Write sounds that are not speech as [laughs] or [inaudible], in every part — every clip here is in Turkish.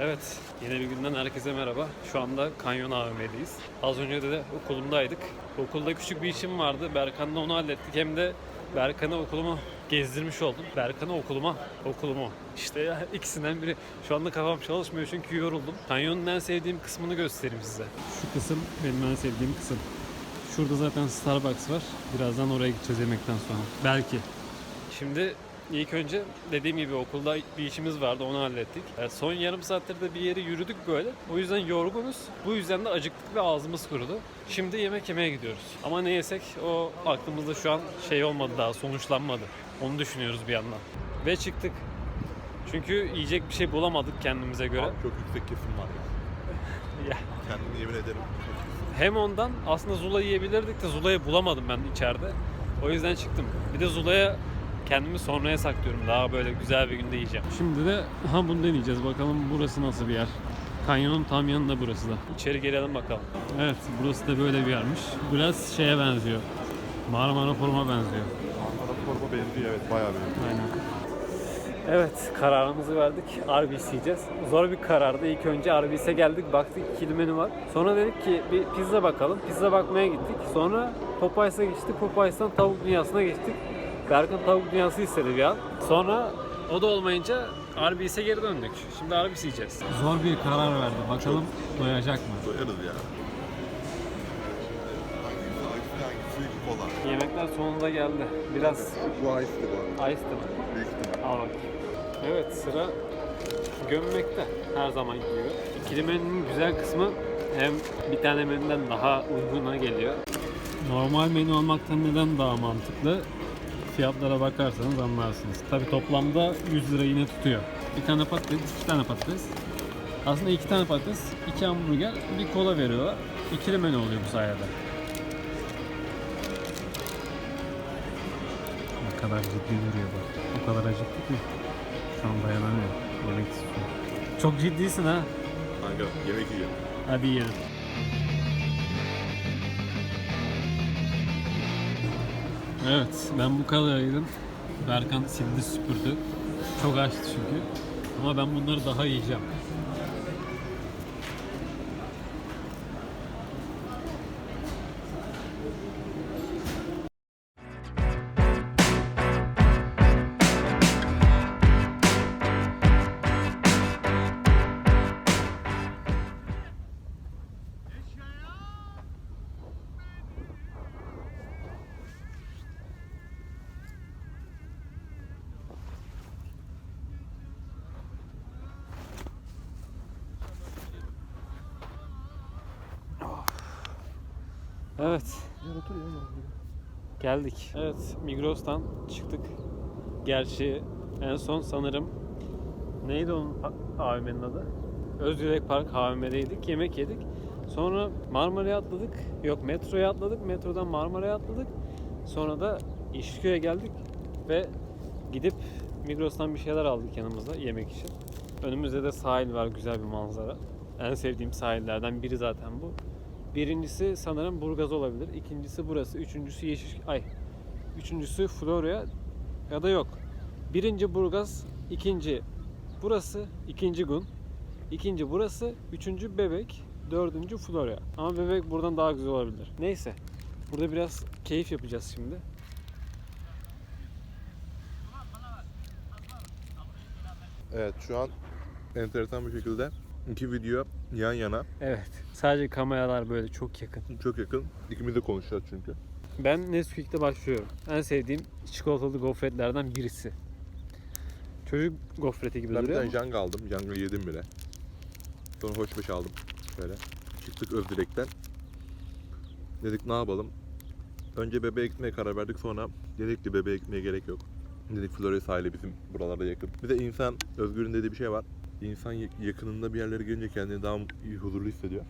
Evet, yeni bir günden herkese merhaba. Şu anda Kanyon AVM'deyiz. Az önce de okulumdaydık. Okulda küçük bir işim vardı. Berkan'la onu hallettik. Hem de Berkan'ı okulumu gezdirmiş oldum. Berkan'ı okuluma, okulumu. İşte ya ikisinden biri. Şu anda kafam çalışmıyor çünkü yoruldum. Kanyonun en sevdiğim kısmını göstereyim size. Şu kısım benim en sevdiğim kısım. Şurada zaten Starbucks var. Birazdan oraya gideceğiz yemekten sonra. Belki. Şimdi ilk önce dediğim gibi okulda bir işimiz vardı onu hallettik. Yani son yarım saattir de bir yere yürüdük böyle. O yüzden yorgunuz. Bu yüzden de acıktık ve ağzımız kurudu. Şimdi yemek yemeye gidiyoruz. Ama ne yesek o aklımızda şu an şey olmadı daha sonuçlanmadı. Onu düşünüyoruz bir yandan. Ve çıktık. Çünkü yiyecek bir şey bulamadık kendimize göre. Abi çok yüksek kesim var ya. [laughs] Ya. Kendimi yemin ederim. Hem ondan aslında Zula yiyebilirdik de Zula'yı bulamadım ben içeride. O yüzden çıktım. Bir de Zula'ya kendimi sonraya saklıyorum. Daha böyle güzel bir günde yiyeceğim. Şimdi de ha bunu deneyeceğiz. Bakalım burası nasıl bir yer. Kanyonun tam yanında burası da. İçeri girelim bakalım. Evet burası da böyle bir yermiş. Biraz şeye benziyor. Marmara Forum'a benziyor. Ankara forma benziyor evet bayağı benziyor. Aynen. Evet kararımızı verdik. Arby's yiyeceğiz. Zor bir karardı. İlk önce Arby's'e geldik. Baktık ikili menü var. Sonra dedik ki bir pizza bakalım. Pizza bakmaya gittik. Sonra Popeyes'a geçtik. Popeyes'tan tavuk dünyasına geçtik. Berkan tavuk dünyası istedi bir an. Sonra o da olmayınca Arby's'e geri döndük. Şimdi Arby's yiyeceğiz. Zor bir karar verdi. Bakalım doyacak mı? Doyarız ya. Yemekler sonunda geldi. Biraz Bu ice'di bu arada. ice tadı. Büyük ihtimal. Al bakayım. Evet sıra gömmekte her zaman gibi. İkili menünün güzel kısmı hem bir tane menüden daha uyguna geliyor. Normal menü olmaktan neden daha mantıklı? Fiyatlara bakarsanız anlarsınız. Tabi toplamda 100 lira yine tutuyor. Bir tane patates, iki tane patates. Aslında iki tane patates, iki hamburger, bir kola veriyorlar. İkili menü oluyor bu sayede. Ne kadar ciddi duruyor bak. O kadar acıktık mı? Şu an dayanamıyorum. Yemek istiyorum. Çok ciddisin ha. Kanka yemek yiyeceğim. Hadi yiyelim. Evet, ben bu kadar ayırdım. Berkan sildi süpürdü. Çok açtı çünkü. Ama ben bunları daha yiyeceğim. Evet. Geldik. Evet, Migros'tan çıktık. Gerçi en son sanırım neydi onun AVM'nin adı? Özdilek Park AVM'deydik. Yemek yedik. Sonra Marmara'ya atladık. Yok metroya atladık. Metrodan Marmara'ya atladık. Sonra da İşköy'e geldik ve gidip Migros'tan bir şeyler aldık yanımızda yemek için. Önümüzde de sahil var, güzel bir manzara. En sevdiğim sahillerden biri zaten bu. Birincisi sanırım Burgaz olabilir. İkincisi burası. Üçüncüsü Yeşil... Ay. Üçüncüsü Florya ya da yok. Birinci Burgaz, ikinci burası, ikinci Gun, ikinci burası, üçüncü Bebek, dördüncü Florya. Ama Bebek buradan daha güzel olabilir. Neyse. Burada biraz keyif yapacağız şimdi. Evet şu an enteresan bir şekilde iki video yan yana. Evet. Sadece kameralar böyle çok yakın. Çok yakın. İkimiz de konuşacağız çünkü. Ben Nesquik'te başlıyorum. En sevdiğim çikolatalı gofretlerden birisi. Çocuk gofreti gibi Ben bir duruyor tane ama- Janga aldım. Janga yedim bile. Sonra hoş beş aldım. Şöyle. Çıktık Özdilek'ten. Dedik ne yapalım? Önce bebeğe gitmeye karar verdik sonra dedik ki bebeğe gitmeye gerek yok. Dedik Florya sahili bizim buralarda yakın. Bir de insan Özgür'ün dediği bir şey var. İnsan yak- yakınında bir yerlere gelince kendini daha iyi, huzurlu hissediyor.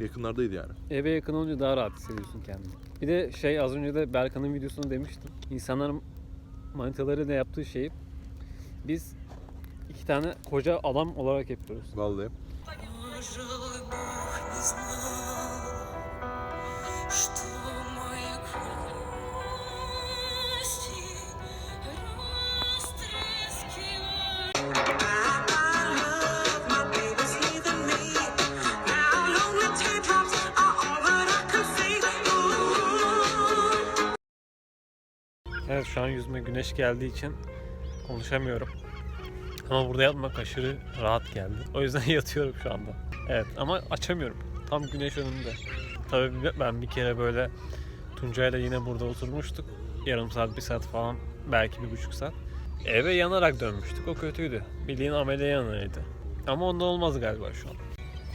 Yakınlardaydı yani. Eve yakın olunca daha rahat hissediyorsun kendini. Bir de şey az önce de Berkan'ın videosunda demiştim. İnsanların manitalarıyla yaptığı şeyi biz iki tane koca adam olarak yapıyoruz. Vallahi. Yüzüme güneş geldiği için konuşamıyorum. Ama burada yatmak aşırı rahat geldi. O yüzden [laughs] yatıyorum şu anda. Evet ama açamıyorum. Tam güneş önümde. Tabii ben bir kere böyle Tuncay'la yine burada oturmuştuk. Yarım saat, bir saat falan. Belki bir buçuk saat. Eve yanarak dönmüştük. O kötüydü. Bildiğin amele yanığıydı. Ama onda olmaz galiba şu an.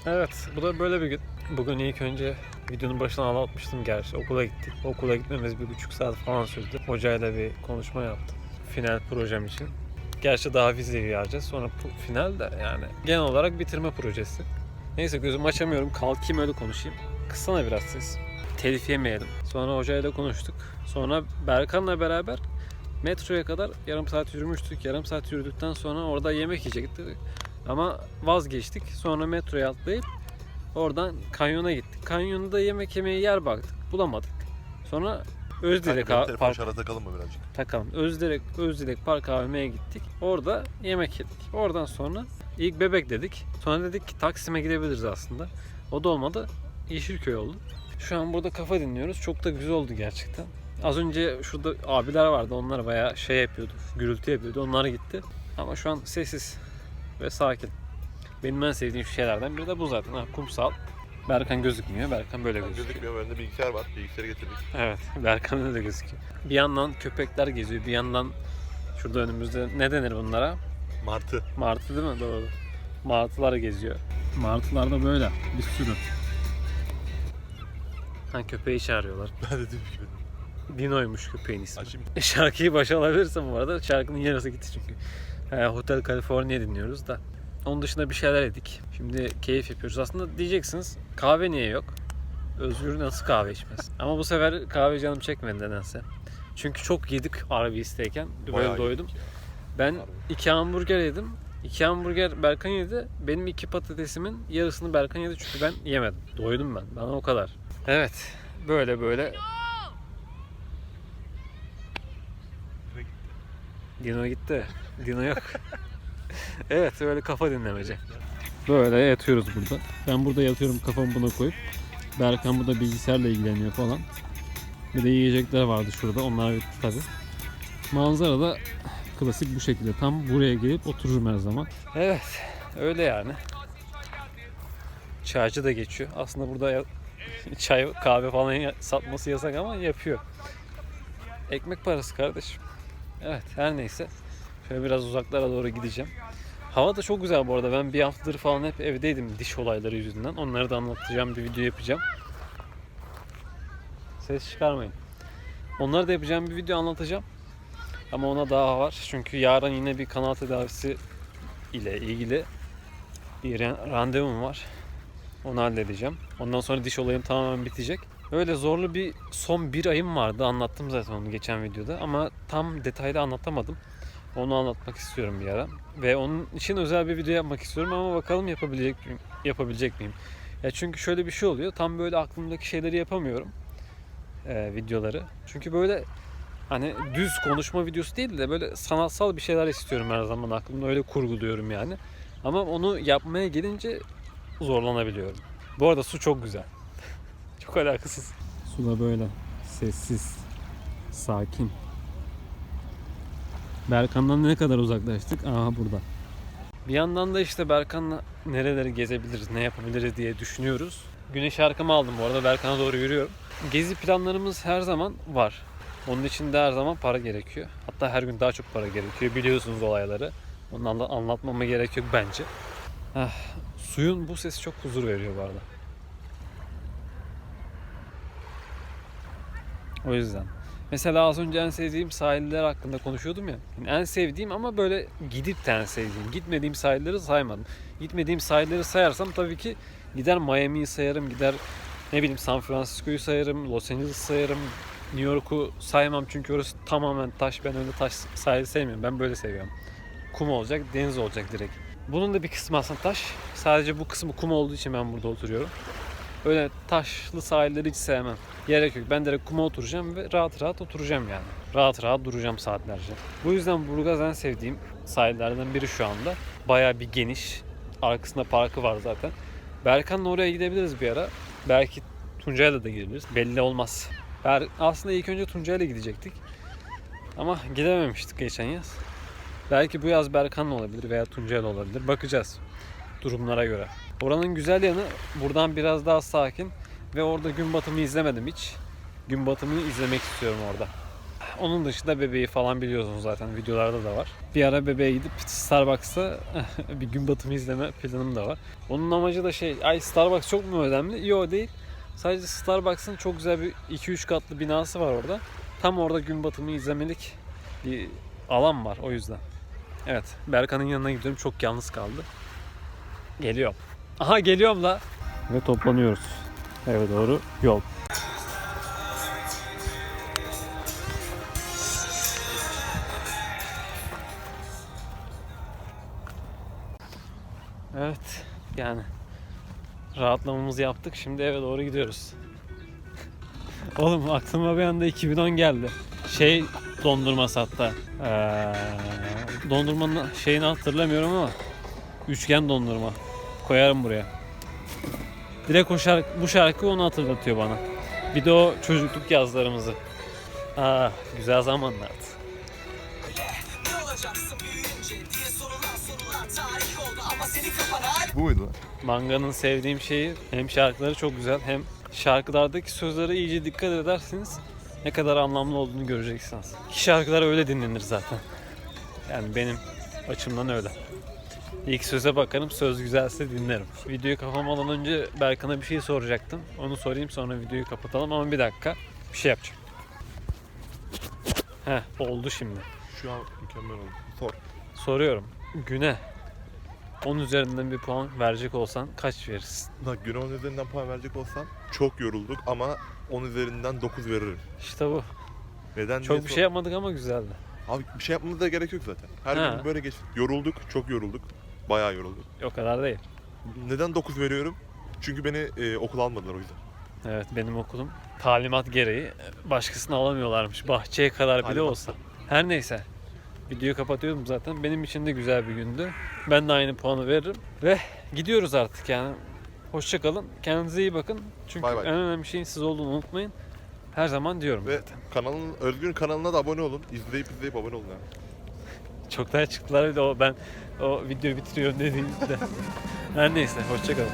Evet, bu da böyle bir gün. Bugün ilk önce videonun başına anlatmıştım gerçi. Okula gittik. Okula gitmemiz bir buçuk saat falan sürdü. Hocayla bir konuşma yaptım. Final projem için. Gerçi daha vizeyi vereceğiz. Sonra final de yani genel olarak bitirme projesi. Neyse gözümü açamıyorum. Kalkayım öyle konuşayım. Kıssana biraz ses. Telif yemeyelim. Sonra hocayla konuştuk. Sonra Berkan'la beraber metroya kadar yarım saat yürümüştük. Yarım saat yürüdükten sonra orada yemek yiyecektik. Ama vazgeçtik. Sonra metroya atlayıp oradan kanyona gittik. Kanyonda yemek yemeye yer baktık. Bulamadık. Sonra Özdilek Kanka, telefon Park şarja takalım mı birazcık? takalım. Özdilek, Özdilek Park AVM'ye gittik. Orada yemek yedik. Oradan sonra ilk bebek dedik. Sonra dedik ki Taksim'e gidebiliriz aslında. O da olmadı. Yeşilköy oldu. Şu an burada kafa dinliyoruz. Çok da güzel oldu gerçekten. Az önce şurada abiler vardı. Onlar bayağı şey yapıyordu. Gürültü yapıyordu. Onlar gitti. Ama şu an sessiz ve sakin. Benim en sevdiğim şeylerden biri de bu zaten. Ha, kumsal. Berkan gözükmüyor. Berkan böyle gözüküyor. Gözükmüyor. Önünde bilgisayar var. Bilgisayarı getirdik. Evet, [laughs] Berkan öyle gözüküyor. Bir yandan köpekler geziyor, bir yandan şurada önümüzde ne denir bunlara? Martı. Martı değil mi? Doğru. Martılar geziyor. Martılar da böyle, bir sürü. Ha köpeği çağırıyorlar. [laughs] Ben de dedim ki. Dino'ymuş köpeğin ismi. Açayım. Şarkıyı başa alabilirsem bu arada şarkının yarısı gitti çünkü. He, Hotel California dinliyoruz da. Onun dışında bir şeyler yedik. Şimdi keyif yapıyoruz. Aslında diyeceksiniz kahve niye yok? Özgür nasıl kahve içmez? Ama bu sefer kahve canım çekmedi nedense. Çünkü çok yedik Arby's'teyken. Böyle Bayağı doydum. Ben iki hamburger yedim. İki hamburger Berkan yedi. Benim iki patatesimin yarısını Berkan yedi çünkü ben yemedim. Doydum ben. Bana o kadar. Evet. Böyle böyle. Dino gitti. Dino yok. [laughs] evet öyle kafa dinlemece. Böyle yatıyoruz burada. Ben burada yatıyorum kafamı buna koyup. Berkan burada bilgisayarla ilgileniyor falan. Bir de yiyecekler vardı şurada. Onlar bitti tabi. Manzara da klasik bu şekilde. Tam buraya gelip otururum her zaman. Evet. Öyle yani. Çaycı da geçiyor. Aslında burada [laughs] çay, kahve falan satması yasak ama yapıyor. Ekmek parası kardeşim. Evet her neyse. Şöyle biraz uzaklara doğru gideceğim. Hava da çok güzel bu arada. Ben bir haftadır falan hep evdeydim diş olayları yüzünden. Onları da anlatacağım bir video yapacağım. Ses çıkarmayın. Onları da yapacağım bir video anlatacağım. Ama ona daha var. Çünkü yarın yine bir kanal tedavisi ile ilgili bir ran- randevum var. Onu halledeceğim. Ondan sonra diş olayım tamamen bitecek. Öyle zorlu bir son bir ayım vardı. Anlattım zaten onu geçen videoda. Ama tam detaylı anlatamadım. Onu anlatmak istiyorum bir ara. Ve onun için özel bir video yapmak istiyorum ama bakalım yapabilecek miyim? Yapabilecek miyim? Ya çünkü şöyle bir şey oluyor. Tam böyle aklımdaki şeyleri yapamıyorum. Ee, videoları. Çünkü böyle hani düz konuşma videosu değil de böyle sanatsal bir şeyler istiyorum her zaman aklımda öyle kurguluyorum yani. Ama onu yapmaya gelince zorlanabiliyorum. Bu arada su çok güzel. [laughs] çok alakasız. Su da böyle sessiz, sakin. Berkan'dan ne kadar uzaklaştık? Aha burada. Bir yandan da işte Berkan'la nereleri gezebiliriz, ne yapabiliriz diye düşünüyoruz. Güneş arkamı aldım bu arada Berkan'a doğru yürüyorum. Gezi planlarımız her zaman var. Onun için de her zaman para gerekiyor. Hatta her gün daha çok para gerekiyor. Biliyorsunuz olayları. Onu anla- anlatmama gerek yok bence. Ah, suyun bu sesi çok huzur veriyor bu arada. O yüzden. Mesela az önce en sevdiğim sahiller hakkında konuşuyordum ya. Yani en sevdiğim ama böyle gidip de en sevdiğim. Gitmediğim sahilleri saymadım. Gitmediğim sahilleri sayarsam tabii ki gider Miami'yi sayarım, gider ne bileyim San Francisco'yu sayarım, Los Angeles sayarım, New York'u saymam çünkü orası tamamen taş. Ben öyle taş sahil sevmiyorum. Ben böyle seviyorum. Kum olacak, deniz olacak direkt. Bunun da bir kısmı aslında taş. Sadece bu kısmı kum olduğu için ben burada oturuyorum. Öyle taşlı sahilleri hiç sevmem. Gerek yok. Ben direkt kuma oturacağım ve rahat rahat oturacağım yani. Rahat rahat duracağım saatlerce. Bu yüzden Burgaz en sevdiğim sahillerden biri şu anda. Bayağı bir geniş. Arkasında parkı var zaten. Berkan'la oraya gidebiliriz bir ara. Belki Tuncay'la da gidebiliriz. Belli olmaz. Ber- Aslında ilk önce Tuncay'la gidecektik. Ama gidememiştik geçen yaz. Belki bu yaz Berkan olabilir veya Tuncel olabilir. Bakacağız durumlara göre. Oranın güzel yanı buradan biraz daha sakin ve orada gün batımı izlemedim hiç. Gün batımını izlemek istiyorum orada. Onun dışında bebeği falan biliyorsunuz zaten videolarda da var. Bir ara bebeğe gidip Starbucks'ta [laughs] bir gün batımı izleme planım da var. Onun amacı da şey, ay Starbucks çok mu önemli? Yok değil. Sadece Starbucks'ın çok güzel bir 2-3 katlı binası var orada. Tam orada gün batımı izlemelik bir alan var o yüzden. Evet, Berkan'ın yanına gidiyorum. Çok yalnız kaldı. Geliyorum. Aha geliyorum la. Ve toplanıyoruz. Eve doğru yol. Evet, yani rahatlamamızı yaptık. Şimdi eve doğru gidiyoruz. [laughs] Oğlum aklıma bir anda 2010 geldi. Şey dondurması hatta. Ee, dondurmanın şeyini hatırlamıyorum ama üçgen dondurma. Koyarım buraya. Direkt o şarkı, bu şarkı onu hatırlatıyor bana. Bir de o çocukluk yazlarımızı. Ah, güzel zamanlardı. Bu muydu? Manga'nın sevdiğim şeyi hem şarkıları çok güzel hem şarkılardaki sözlere iyice dikkat ederseniz ne kadar anlamlı olduğunu göreceksiniz. Ki şarkılar öyle dinlenir zaten. Yani benim açımdan öyle. İlk söze bakarım, söz güzelse dinlerim. Videoyu kapamadan önce Berkan'a bir şey soracaktım. Onu sorayım sonra videoyu kapatalım ama bir dakika bir şey yapacağım. Heh oldu şimdi. Şu an mükemmel oldu. Sor. Soruyorum. Güne 10 üzerinden bir puan verecek olsan kaç verirsin? Bak gün 10 üzerinden puan verecek olsam çok yorulduk ama 10 üzerinden 9 veririm. İşte bu. Neden diye Çok bir sor- şey yapmadık ama güzeldi. Abi bir şey yapmamıza da gerek yok zaten. Her Ha. gün böyle geç. Yorulduk, çok yorulduk. Bayağı yorulduk. O kadar değil. Neden 9 veriyorum? Çünkü beni e, okula almadılar o yüzden. Evet benim okulum talimat gereği başkasını alamıyorlarmış. Bahçeye kadar bile Talimat. olsa. Her neyse. Videoyu kapatıyorum zaten. Benim için de güzel bir gündü. Ben de aynı puanı veririm. Ve gidiyoruz artık yani. Hoşçakalın. Kendinize iyi bakın. Çünkü Bay bay. en önemli şeyin siz olduğunu unutmayın. Her zaman diyorum Ve zaten. kanalın Özgün kanalına da abone olun. İzleyip izleyip abone olun yani. [laughs] Çoktan çıktılar bir de o ben o videoyu bitiriyorum dediğimde. [laughs] Her neyse hoşçakalın.